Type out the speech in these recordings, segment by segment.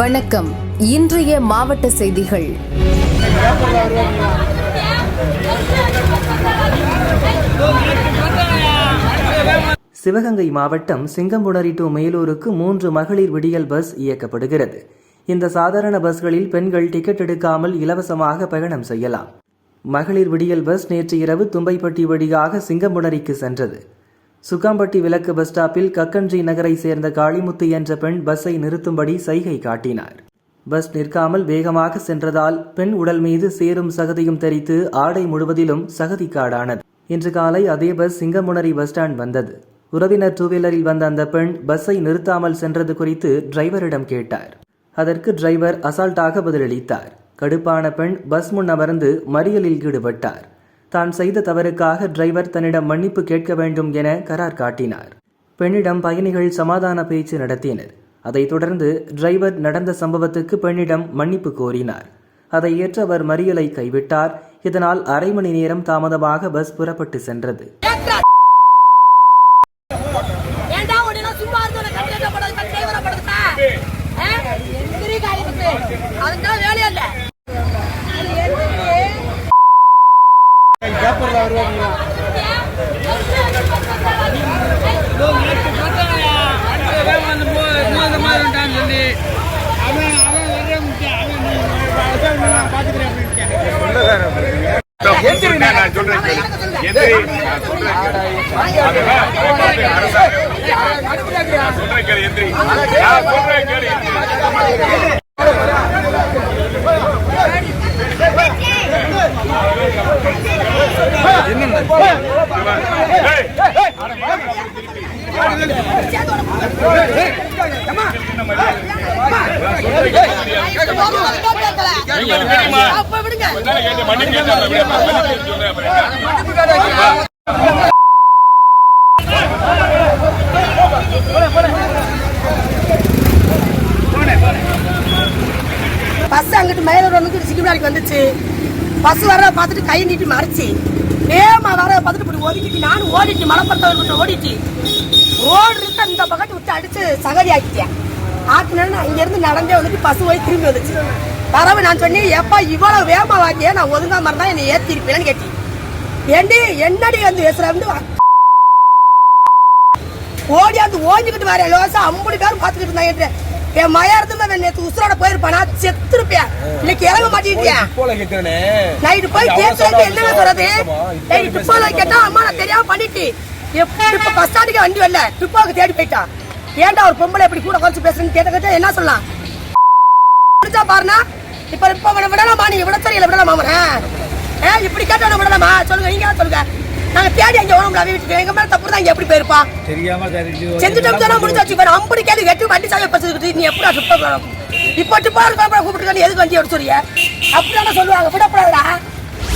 வணக்கம். இன்றைய மாவட்ட செய்திகள். சிவகங்கை மாவட்டம் சிங்கம்புணரி டு மேலூருக்கு மூன்று மகளிர் விடியல் பஸ் இயக்கப்படுகிறது. இந்த சாதாரண பஸ்களில் பெண்கள் டிக்கெட் எடுக்காமல் இலவசமாக பயணம் செய்யலாம். மகளிர் விடியல் பஸ் நேற்று இரவு தும்பைப்பட்டி வழியாக சிங்கம்புணரிக்கு சென்றது. சுக்காம்பட்டி விலக்கு பஸ் ஸ்டாப்பில் கக்கன்றி நகரை சேர்ந்த காளிமுத்து என்ற பெண் பஸ்ஸை நிறுத்தும்படி சைகை காட்டினார். பஸ் நிற்காமல் வேகமாக சென்றதால் பெண் உடல் மீது சேரும் சகதியும் தெரித்து ஆடை முழுவதிலும் சகதி காடானது. இன்று காலை அதே பஸ் சிங்கமுனரி பஸ் ஸ்டாண்ட் வந்தது. உறவினர் டூவீலரில் வந்த அந்த பெண் பஸ்ஸை நிறுத்தாமல் சென்றது குறித்து டிரைவரிடம் கேட்டார். அதற்கு டிரைவர் அசால்ட்டாக பதிலளித்தார். கடுப்பான பெண் பஸ் முன் அமர்ந்து மறியலில் ஈடுபட்டார். தான் செய்த தவறுக்காக டிரைவர் தன்னிடம் மன்னிப்பு கேட்க வேண்டும் என கரார் காட்டினார். பெண்ணிடம் பயணிகள் சமாதான பேச்சு நடத்தினர். அதைத் தொடர்ந்து டிரைவர் நடந்த சம்பவத்துக்கு பெண்ணிடம் மன்னிப்பு கோரினார். அதை ஏற்றவர் மறியலை கைவிட்டார். இதனால் அரை மணி நேரம் தாமதமாக பஸ் புறப்பட்டு சென்றது. அதுதான் வேலையா இல்ல. நான் சொல்றேன் கேளு. எந்திரி, நான் சொல்றேன். நான் சொல்றேன் கேளு, எந்திரி. சொல்றேன் கேளு, என்ன? பஸ் அங்கிட்டு மயிலூர் வந்து சிக்கிமலாடிக்கு வந்துச்சு. பஸ் வர பார்த்துட்டு கை நீட்டி மறைச்சு. வேகமா வர பார்த்துட்டு இப்படி ஒதுக்கிட்டு நானும் ஓடிட்டு மலப்பரத்த ஓடிட்டு. ரோடு இருக்க இந்த பக்கத்து விட்டு அடிச்சு சகதி ஆக்கிட்டேன். ஆக்கினா இங்க இருந்து நடந்தே வந்துட்டு பஸ் போய் திரும்பி வந்துச்சு. பரவ நான் சொன்னேன் எப்பா இவ்வளவு வேகமா வாக்கிய? நான் ஒதுங்காம இருந்தா என்னை ஏத்தி இருப்பேன்னு கேட்டி ஏண்டி என்னடி வந்து பேசுறேன் ஓடி வந்து ஓஞ்சிக்கிட்டு வர லோசா ஐம்பது பேரும் பார்த்துக்கிட்டு இருந்தாங்க என் மயாரத்துல நான் நேற்று உசுரோட போயிருப்பானா? செத்துருப்பேன் இன்னைக்கு இறங்க மாட்டேங்கிட்டியா நைட்டு போய் கேட்கறதுக்கு என்ன சொல்றது? ஏய் டிப்போல கேட்டா அம்மா நான் தெரியாம பண்ணிட்டு இப்ப பஸ் ஸ்டாண்டுக்கு வண்டி வரல. டிப்போக்கு தேடி போயிட்டான் ஏன்டா ஒரு பொம்பளை இப்படி கூட குறைச்சு பேசுறேன்னு கேட்ட கேட்டா என்ன சொல்லலாம்? முடிச்சா பாருனா இப்ப இப்ப விடலாமா? நீங்க விட தெரியல விடலாமா அவனை? ஏ இப்படி கேட்டவன விடலாமா? சொல்லுங்க நீங்க சொல்லுங்க. நாங்க தேடி அங்க ஓரம்ல வீட்டுக்கு எங்க மேல தப்பு தான் இங்க எப்படி போயிருப்பா? தெரியாம தெரிஞ்சு செஞ்சுட்டு தானே முடிஞ்சாச்சு இப்ப அம்படி கேள்வி கேட்டு வண்டி சாவி பச்சுக்கிட்டு நீ எப்படா டிப்பா இப்போ டிப்பா கூப்பிட்டு எதுக்கு வண்டி எடுத்துறிய அப்படிதானே சொல்லுவாங்க. விடக்கூடாதுடா.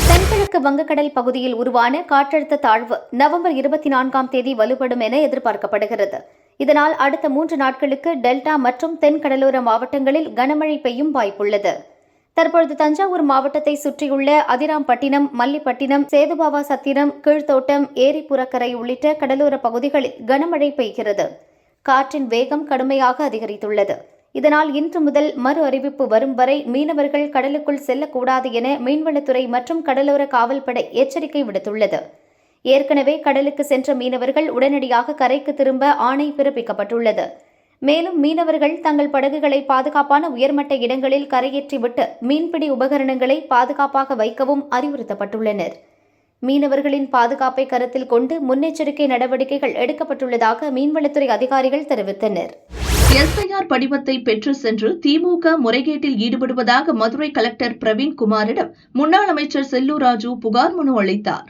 தென்கிழக்கு வங்கக்கடல் பகுதியில் உருவான காற்றழுத்த தாழ்வு நவம்பர் இருபத்தி நான்காம் தேதி வலுப்படும் என எதிர்பார்க்கப்படுகிறது. இதனால் அடுத்த மூன்று நாட்களுக்கு டெல்டா மற்றும் தென் கடலோர மாவட்டங்களில் கனமழை பெய்யும் வாய்ப்புள்ளது. தற்பொழுது தஞ்சாவூர் மாவட்டத்தை சுற்றியுள்ள அதிராம்பட்டினம் மல்லிப்பட்டினம் சேதுபாவா சத்திரம் கீழ்த்தோட்டம் ஏரிப்புறக்கரை உள்ளிட்ட கடலோர பகுதிகளில் கனமழை பெய்கிறது. காற்றின் வேகம் கடுமையாக அதிகரித்துள்ளது. இதனால் இன்று முதல் மறு அறிவிப்பு வரும் வரை மீனவர்கள் கடலுக்குள் செல்லக்கூடாது என மீன்வளத்துறை மற்றும் கடலோர காவல்படை எச்சரிக்கை விடுத்துள்ளது. ஏற்கனவே கடலுக்கு சென்ற மீனவர்கள் உடனடியாக கரைக்கு திரும்ப ஆணை பிறப்பிக்கப்பட்டுள்ளது. மேலும் மீனவர்கள் தங்கள் படகுகளை பாதுகாப்பான உயர்மட்ட இடங்களில் கரையேற்றிவிட்டு மீன்பிடி உபகரணங்களை பாதுகாப்பாக வைக்கவும் அறிவுறுத்தப்பட்டுள்ளனர். மீனவர்களின் பாதுகாப்பை கருத்தில் கொண்டு முன்னெச்சரிக்கை நடவடிக்கைகள் எடுக்கப்பட்டுள்ளதாக மீன்வளத்துறை அதிகாரிகள் தெரிவித்தனர். எஸ்ஐஆர் படிவத்தை பெற்று சென்று திமுக முறைகேட்டில் ஈடுபடுவதாக மதுரை கலெக்டர் பிரவீன் குமாரிடம் முன்னாள் அமைச்சர் செல்லூர் ராஜு புகார் மனு அளித்தார்.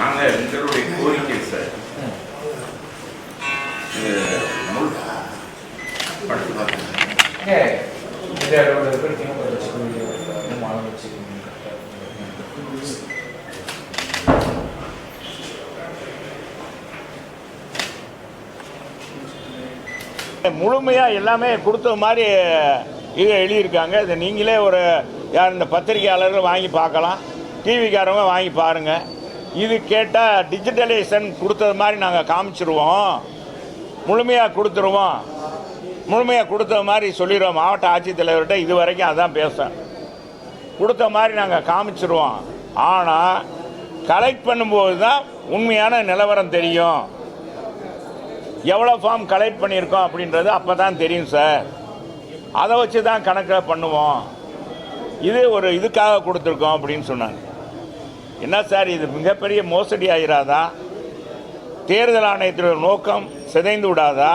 நாங்க எங்களுடைய கோரிக்கை சார். முழுமையாக எல்லாமே கொடுத்த மாதிரி இது எழுதியிருக்காங்க. இதை நீங்களே ஒரு யார் இந்த பத்திரிகையாளர்கள் வாங்கி பார்க்கலாம். டிவிக்காரவங்க வாங்கி பாருங்கள் இது கேட்டால் டிஜிட்டலைசேஷன் கொடுத்தது மாதிரி நாங்கள் காமிச்சிருவோம். முழுமையாக கொடுத்துருவோம். முழுமையாக கொடுத்த மாதிரி சொல்லிடுவோம். மாவட்ட ஆட்சித்தலைவர்கிட்ட இது வரைக்கும் அதான் பேசுகிறேன் கொடுத்த மாதிரி நாங்கள் காமிச்சிருவோம். ஆனால் கலெக்ட் பண்ணும்போது தான் உண்மையான நிலவரம் தெரியும். எவ்வளோ ஃபார்ம் கலெக்ட் பண்ணியிருக்கோம் அப்படின்றது அப்போ தான் தெரியும் சார் அதை வச்சு தான் கணக்கில் பண்ணுவோம். இது ஒரு இதுக்காக கொடுத்துருக்கோம் அப்படின்னு சொன்னாங்க. என்ன சார் இது மிகப்பெரிய மோசடி ஆகிறாதா தேர்தல் ஆணையத்தினுடைய நோக்கம் சிதைந்து விடாதா?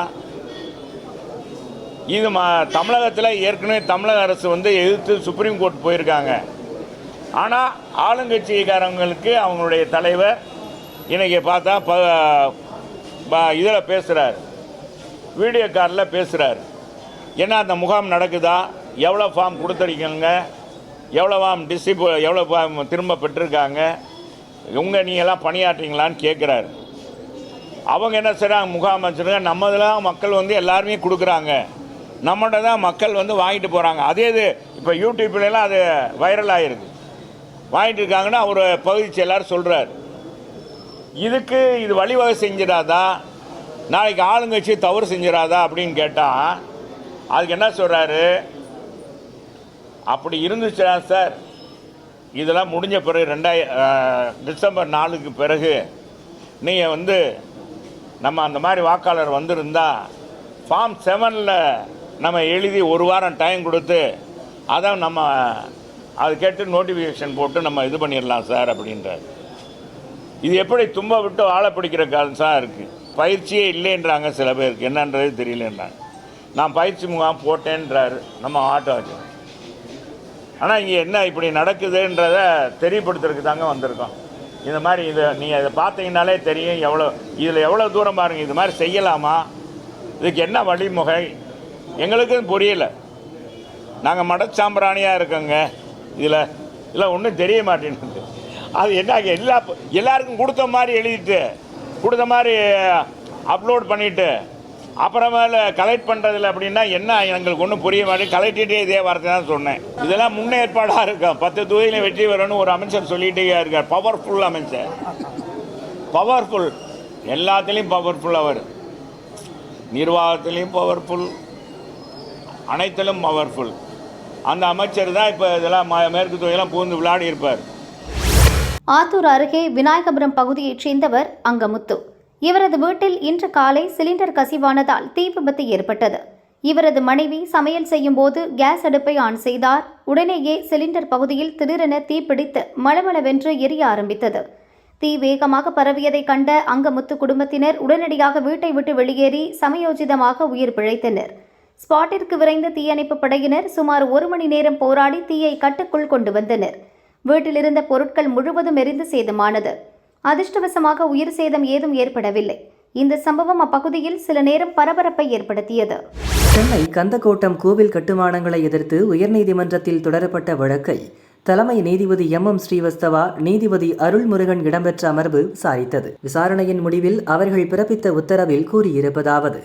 இது மா தமிழகத்தில் ஏற்கனவே தமிழக அரசு வந்து எதிர்த்து சுப்ரீம் கோர்ட் போயிருக்காங்க. ஆனால் ஆளுங்கட்சிக்காரங்களுக்கு அவங்களுடைய தலைவர் இன்றைக்கி பார்த்தா ப இதில் பேசுகிறார் வீடியோ காலில் பேசுகிறார் என்ன அந்த முகாம் நடக்குதா? எவ்வளோ ஃபார்ம் கொடுத்துருக்கீங்க எவ்வளோவாம் ஃபார்ம் டிஸ்ட்ரிபு எவ்வளோ திரும்ப பெற்றிருக்காங்க? உங்கள் நீங்களாம் பணியாற்றிங்களான்னு கேட்குறாரு அவங்க என்ன செய்கிறாங்க முகாம் வச்சுருக்காங்க நம்மதெல்லாம் மக்கள் வந்து எல்லாருமே கொடுக்குறாங்க. நம்மகிட்ட தான் மக்கள் வந்து வாங்கிட்டு போகிறாங்க அதே இது இப்போ யூடியூப்லலாம் அது வைரல் ஆகிருக்கு வாங்கிட்டு இருக்காங்கன்னா அவர் பகுதி செயலாளர் சொல்கிறார் இதுக்கு இது வழிவகை செஞ்சிடாதா? நாளைக்கு ஆளுங்கட்சி தவறு செஞ்சிடாதா அப்படின்னு கேட்டால் அதுக்கு என்ன சொல்கிறாரு அப்படி இருந்துச்சுன்னா சார். இதெல்லாம் முடிஞ்ச பிறகு ரெண்டாய டிசம்பர் நாலுக்கு பிறகு நீங்கள் வந்து நம்ம அந்த மாதிரி வாக்காளர் வந்திருந்தா ஃபார்ம் செவனில் நம்ம எழுதி ஒரு வாரம் டைம் கொடுத்து அதை நம்ம அது கேட்டு நோட்டிஃபிகேஷன் போட்டு நம்ம இது பண்ணிடலாம் சார் அப்படின்றார். இது எப்படி தும்ப விட்டு ஆளை பிடிக்கிற காலம்ஸாக இருக்குது பயிற்சியே இல்லைன்றாங்க சில பேருக்கு. என்னன்றது தெரியலன்றாங்க. நான் பயிற்சி முகாம் போட்டேன்றார். நம்ம ஆட்டோ வச்சு ஆனால் இங்கே என்ன இப்படி நடக்குதுன்றத தெரியப்படுத்துறதுக்கு தாங்க வந்திருக்கோம். இந்த மாதிரி இதை நீங்கள் இதை பார்த்தீங்கனாலே தெரியும் எவ்வளோ இதில் எவ்வளோ தூரம் பாருங்கள் இது மாதிரி செய்யலாமா? இதுக்கு என்ன வழிமுறை? எங்களுக்கும் புரியல. நாங்கள் மடச்சாம்பிராணியாக இருக்கோங்க. இதில் இல்லை ஒன்றும் தெரிய மாட்டேங்குது. அது என்ன எல்லா எல்லாருக்கும் கொடுத்த மாதிரி எழுதிட்டு கொடுத்த மாதிரி அப்லோட் பண்ணிவிட்டு அப்புறமேல கலெக்ட் பண்ணுறதில்ல அப்படின்னா என்ன எங்களுக்கு ஒன்றும் புரிய மாதிரி கலெக்டிட்டே இதே வார்த்தை தான் சொன்னேன். இதெல்லாம் முன்னேற்பாடாக இருக்கும் பத்து தொகுதியில் வெற்றி வரணும்னு ஒரு அமைச்சர் சொல்லிகிட்டே இருக்கார். பவர்ஃபுல் அமைச்சர். பவர்ஃபுல் எல்லாத்துலேயும் பவர்ஃபுல் அவர். நிர்வாகத்திலையும் பவர்ஃபுல் அனைத்திலும் பவர்ஃபுல் அந்த அமைச்சர் தான் இப்போ இதெல்லாம் ம- மேற்கு தொகையெல்லாம் பூந்து விளையாடி இருப்பார் ஆத்தூர் அருகே விநாயகபுரம் பகுதியைச் சேர்ந்தவர் அங்கமுத்து. இவரது வீட்டில் இன்று காலை சிலிண்டர் கசிவானதால் தீ விபத்து ஏற்பட்டது. இவரது மனைவி சமையல் செய்யும் போது கேஸ் அடுப்பை ஆன் செய்தார். உடனேயே சிலிண்டர் பகுதியில் திடீரென தீப்பிடித்து மளமளவென்று எரிய ஆரம்பித்தது. தீ வேகமாக பரவியதை கண்ட அங்கமுத்து குடும்பத்தினர் உடனடியாக வீட்டை விட்டு வெளியேறி சமயோஜிதமாக உயிர் பிழைத்தனர். ஸ்பாட்டிற்கு விரைந்த தீயணைப்பு படையினர் சுமார் ஒரு மணி நேரம் போராடி தீயை கட்டுக்குள் கொண்டு வந்தனர். வீட்டில் இருந்த பொருட்கள் முழுவதும் எரிந்து சேதமானது. அதிர்ஷ்டவசமாக உயிர் சேதம் ஏதும் ஏற்படவில்லை. இந்த சம்பவம் அப்பகுதியில் சில நேரம் பரபரப்பை ஏற்படுத்தியது. சென்னை கந்தக்கோட்டம் கோவில் கட்டுமானங்களை எதிர்த்து உயர்நீதிமன்றத்தில் தொடரப்பட்ட வழக்கை தலைமை நீதிபதி எம். எம். ஸ்ரீவஸ்தவா நீதிபதி அருள்முருகன் இடம்பெற்ற அமர்வு விசாரித்தது. விசாரணையின் முடிவில் அவர்கள் பிறப்பித்த உத்தரவில் கூறியிருப்பதாவது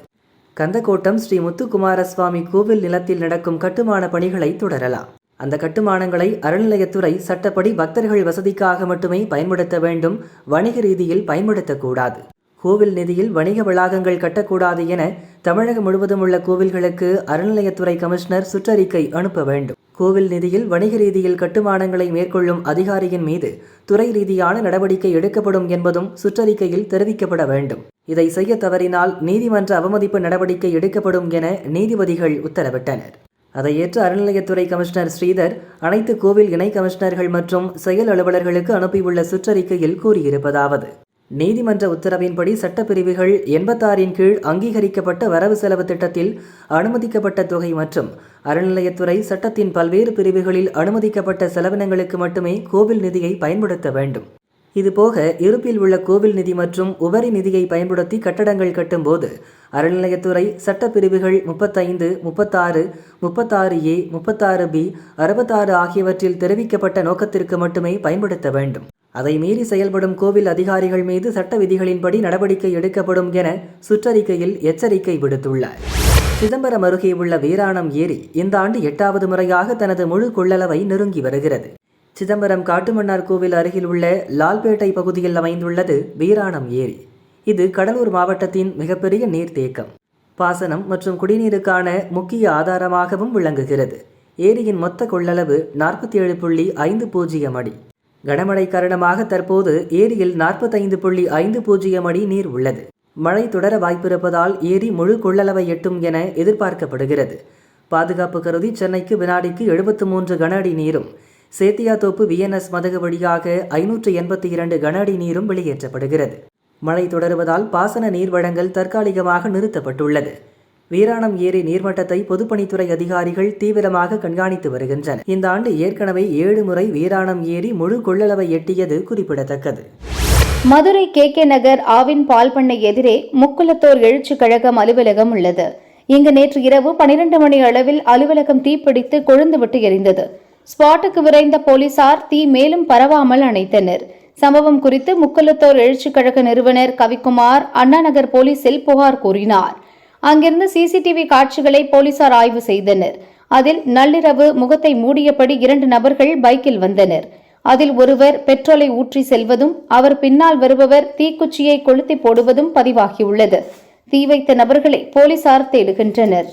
கந்தக்கோட்டம் ஸ்ரீ முத்துக்குமாரசுவாமி கோவில் நிலத்தில் நடக்கும் கட்டுமான பணிகளை தொடரலாம். அந்த கட்டுமானங்களை அறநிலையத்துறை சட்டப்படி பக்தர்கள் வசதிக்காக மட்டுமே பயன்படுத்த வேண்டும் வணிக ரீதியில் பயன்படுத்தக்கூடாது. கோவில் நிதியில் வணிக வளாகங்கள் கட்டக்கூடாது என தமிழகம் முழுவதும் உள்ள கோவில்களுக்கு அறநிலையத்துறை கமிஷனர் சுற்றறிக்கை அனுப்ப வேண்டும். கோவில் நிதியில் வணிக ரீதியில் கட்டுமானங்களை மேற்கொள்ளும் அதிகாரியின் மீது துறை ரீதியான நடவடிக்கை எடுக்கப்படும் என்பதும் சுற்றறிக்கையில் தெரிவிக்கப்பட வேண்டும். இதை செய்ய தவறினால் நீதிமன்ற அவமதிப்பு நடவடிக்கை எடுக்கப்படும் என நீதிபதிகள் உத்தரவிட்டனர். அதை ஏற்று அறநிலையத்துறை கமிஷனர் ஸ்ரீதர் அனைத்து கோவில் இணை கமிஷனர்கள் மற்றும் செயல் அலுவலர்களுக்கு அனுப்பியுள்ள சுற்றறிக்கையில் கூறியிருப்பதாவது. நீதிமன்ற உத்தரவின்படி சட்டப்பிரிவுகள் எண்பத்தாறின் கீழ் அங்கீகரிக்கப்பட்ட வரவு செலவு திட்டத்தில் அனுமதிக்கப்பட்ட தொகை மற்றும் அறநிலையத்துறை சட்டத்தின் பல்வேறு பிரிவுகளில் அனுமதிக்கப்பட்ட செலவினங்களுக்கு மட்டுமே கோவில் நிதியை பயன்படுத்த வேண்டும். இதுபோக இருப்பில் உள்ள கோவில் நிதி மற்றும் உபரி நிதியை பயன்படுத்தி கட்டடங்கள் கட்டும்போது அறநிலையத்துறை சட்டப்பிரிவுகள் முப்பத்தைந்து முப்பத்தாறு முப்பத்தாறு ஏ முப்பத்தாறு பி அறுபத்தாறு ஆகியவற்றில் தெரிவிக்கப்பட்ட நோக்கத்திற்கு மட்டுமே பயன்படுத்த வேண்டும். அதை மீறி செயல்படும் கோவில் அதிகாரிகள் மீது சட்ட விதிகளின்படி நடவடிக்கை எடுக்கப்படும் என சுற்றறிக்கையில் எச்சரிக்கை விடுத்துள்ளார். சிதம்பரம் அருகே உள்ள வீராணம் ஏரி இந்த ஆண்டு எட்டாவது முறையாக தனது முழு கொள்ளளவை நெருங்கி வருகிறது. சிதம்பரம் காட்டுமன்னார் கோவில் அருகில் உள்ள லால்பேட்டை பகுதியில் அமைந்துள்ளது வீராணம் ஏரி. இது கடலூர் மாவட்டத்தின் மிகப்பெரிய நீர்த்தேக்கம். பாசனம் மற்றும் குடிநீருக்கான முக்கிய ஆதாரமாகவும் விளங்குகிறது. ஏரியின் மொத்த கொள்ளளவு நாற்பத்தி ஏழு புள்ளி ஐந்து பூஜ்ஜியம் அடி. கனமழை காரணமாக தற்போது ஏரியில் நாற்பத்தைந்து புள்ளி ஐந்து பூஜ்ஜியம் அடி நீர் உள்ளது. மழை தொடர வாய்ப்பிருப்பதால் ஏரி முழு கொள்ளளவை எட்டும் என எதிர்பார்க்கப்படுகிறது. பாதுகாப்பு கருதி சென்னைக்கு வினாடிக்கு எழுபத்து மூன்று கன அடி நீரும் சேத்தியாத்தோப்பு விஎன்எஸ் மதகு வழியாக ஐநூற்று எண்பத்தி இரண்டு கன அடி நீரும் வெளியேற்றப்படுகிறது. மழை தொடருவதால் பாசன நீர் வழங்கல் தற்காலிகமாக நிறுத்தப்பட்டுள்ளது. வீராணம் ஏரி நீர்மட்டத்தை பொதுப்பணித்துறை அதிகாரிகள் தீவிரமாக கண்காணித்து வருகின்றனர். இந்த ஆண்டு ஏற்கனவே ஏழு முறை வீராணம் ஏரி முழு கொள்ளளவை எட்டியது குறிப்பிடத்தக்கது. மதுரை கே கே நகர் ஆவின் பால் பண்ணை எதிரே முக்குலத்தோர் எழுச்சிக் கழகம் அலுவலகம் உள்ளது. இங்கு நேற்று இரவு பனிரெண்டு மணி அளவில் அலுவலகம் தீப்பிடித்து கொழுந்துவிட்டு எரிந்தது. ஸ்பாட்டுக்கு விரைந்த போலீசார் தீ மேலும் பரவாமல் அணைத்தனர். சம்பவம் குறித்து முக்கலத்தோர் எழுச்சிக் கழக நிறுவனர் கவிக்குமார் அண்ணாநகர் போலீசில் புகார் கூறினார். அங்கிருந்து சிசிடிவி காட்சிகளை போலீசார் ஆய்வு செய்தனர். அதில் நள்ளிரவு முகத்தை மூடியபடி இரண்டு நபர்கள் பைக்கில் வந்தனர். அதில் ஒருவர் பெட்ரோலை ஊற்றி செல்வதும் அவர் பின்னால் வருபவர் தீக்குச்சியை கொளுத்தி போடுவதும் பதிவாகியுள்ளது. தீ வைத்த நபர்களை போலீசார் தேடுகின்றனர்.